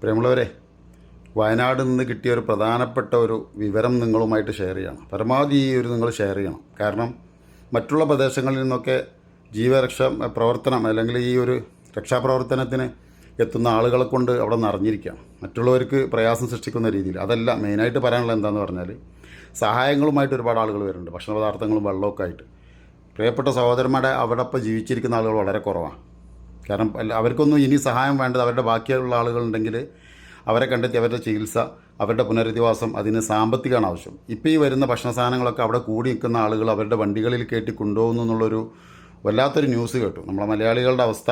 പ്രിയമുള്ളവരെ വയനാട് നിന്ന് കിട്ടിയ ഒരു പ്രധാനപ്പെട്ട ഒരു വിവരം നിങ്ങളുമായിട്ട് ഷെയർ ചെയ്യണം. പരമാവധി ഈ ഒരു നിങ്ങൾ ഷെയർ ചെയ്യണം. കാരണം മറ്റുള്ള പ്രദേശങ്ങളിൽ നിന്നൊക്കെ ജീവരക്ഷ പ്രവർത്തനം അല്ലെങ്കിൽ ഈ ഒരു രക്ഷാപ്രവർത്തനത്തിന് എത്തുന്ന ആളുകളെ കൊണ്ട് അവിടെ നിറഞ്ഞിരിക്കുകയാണ് മറ്റുള്ളവർക്ക് പ്രയാസം സൃഷ്ടിക്കുന്ന രീതിയിൽ. അതല്ല മെയിനായിട്ട് പറയാനുള്ളത് എന്താണെന്ന് പറഞ്ഞാൽ സഹായങ്ങളുമായിട്ട് ഒരുപാട് ആളുകൾ വരുന്നുണ്ട്. ഭക്ഷണ പദാർത്ഥങ്ങളും വെള്ളമൊക്കെ ആയിട്ട്. പ്രിയപ്പെട്ട സഹോദരന്മാരുടെ അവിടെ ഇപ്പോൾ ജീവിച്ചിരിക്കുന്ന ആളുകൾ വളരെ കുറവാണ്. കാരണം അവർക്കൊന്നും ഇനി സഹായം വേണ്ടത് അവരുടെ ബാക്കിയുള്ള ആളുകളുണ്ടെങ്കിൽ അവരെ കണ്ടെത്തി അവരുടെ ചികിത്സ അവരുടെ പുനരധിവാസം അതിന് സാമ്പത്തികമാണ് ആവശ്യം. ഇപ്പോൾ ഈ വരുന്ന ഭക്ഷണ സാധനങ്ങളൊക്കെ അവിടെ കൂടി നിൽക്കുന്ന ആളുകൾ അവരുടെ വണ്ടികളിൽ കയറ്റി കൊണ്ടുപോകുന്നു എന്നുള്ളൊരു വല്ലാത്തൊരു ന്യൂസ് കേട്ടു. നമ്മളെ മലയാളികളുടെ അവസ്ഥ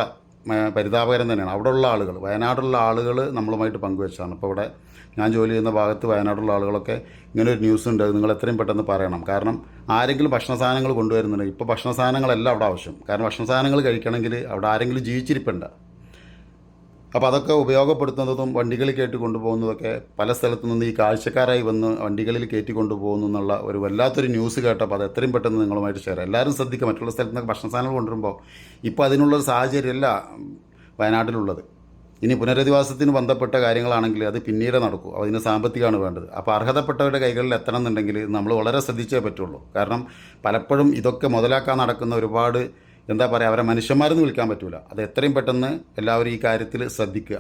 പരിതാപകരം തന്നെയാണ്. അവിടെയുള്ള ആളുകൾ വയനാടുള്ള ആളുകൾ നമ്മളുമായിട്ട് പങ്കുവെച്ചതാണ്. അപ്പോൾ ഇവിടെ ഞാൻ ജോലി ചെയ്യുന്ന ഭാഗത്ത് വയനാടുള്ള ആളുകളൊക്കെ ഇങ്ങനെ ഒരു ന്യൂസ് ഉണ്ട്. നിങ്ങൾ എത്രയും പെട്ടെന്ന് പറയണം. കാരണം ആരെങ്കിലും ഭക്ഷണ സാധനങ്ങൾ കൊണ്ടുവരുന്നുണ്ട് ഇപ്പോൾ ഭക്ഷണ സാധനങ്ങളല്ല അവിടെ ആവശ്യം. കാരണം ഭക്ഷണ സാധനങ്ങൾ കഴിക്കണമെങ്കിൽ അവിടെ ആരെങ്കിലും ജീവിച്ചിരിപ്പുണ്ട്. അപ്പോൾ അതൊക്കെ ഉപയോഗപ്പെടുത്തുന്നതും വണ്ടികളിൽ കയറ്റി കൊണ്ടുപോകുന്നതൊക്കെ പല സ്ഥലത്തു നിന്ന് ഈ കാഴ്ചക്കാരായി വന്ന് വണ്ടികളിൽ കയറ്റി കൊണ്ടുപോകുന്നു എന്നുള്ള ഒരു വല്ലാത്തൊരു ന്യൂസ് കേട്ടപ്പോൾ അത് എത്രയും പെട്ടെന്ന് നിങ്ങളുമായിട്ട് ഷെയർ എല്ലാവരും ശ്രദ്ധിക്കുക മറ്റുള്ള സ്ഥലത്ത് നിന്നൊക്കെ ഭക്ഷണ സാധനങ്ങൾ കൊണ്ടുവരുമ്പോൾ ഇപ്പോൾ അതിനുള്ളൊരു സാഹചര്യമല്ല വയനാട്ടിലുള്ളത്. ഇനി പുനരധിവാസത്തിന് ബന്ധപ്പെട്ട കാര്യങ്ങളാണെങ്കിൽ അത് പിന്നീട് നടക്കും. അതിന് സാമ്പത്തികമാണ് വേണ്ടത്. അപ്പോൾ അർഹതപ്പെട്ടവരുടെ കൈകളിൽ എത്തണം എന്നുണ്ടെങ്കിൽ നമ്മൾ വളരെ ശ്രദ്ധിച്ചേ പറ്റുള്ളൂ. കാരണം പലപ്പോഴും ഇതൊക്കെ മുതലാക്കാൻ നടക്കുന്ന ഒരുപാട് എന്താ പറയുക അവരെ മനുഷ്യന്മാരെന്ന് വിളിക്കാൻ പറ്റൂല. അത് എത്രയും പെട്ടെന്ന് എല്ലാവരും ഈ കാര്യത്തിൽ ശ്രദ്ധിക്കുക.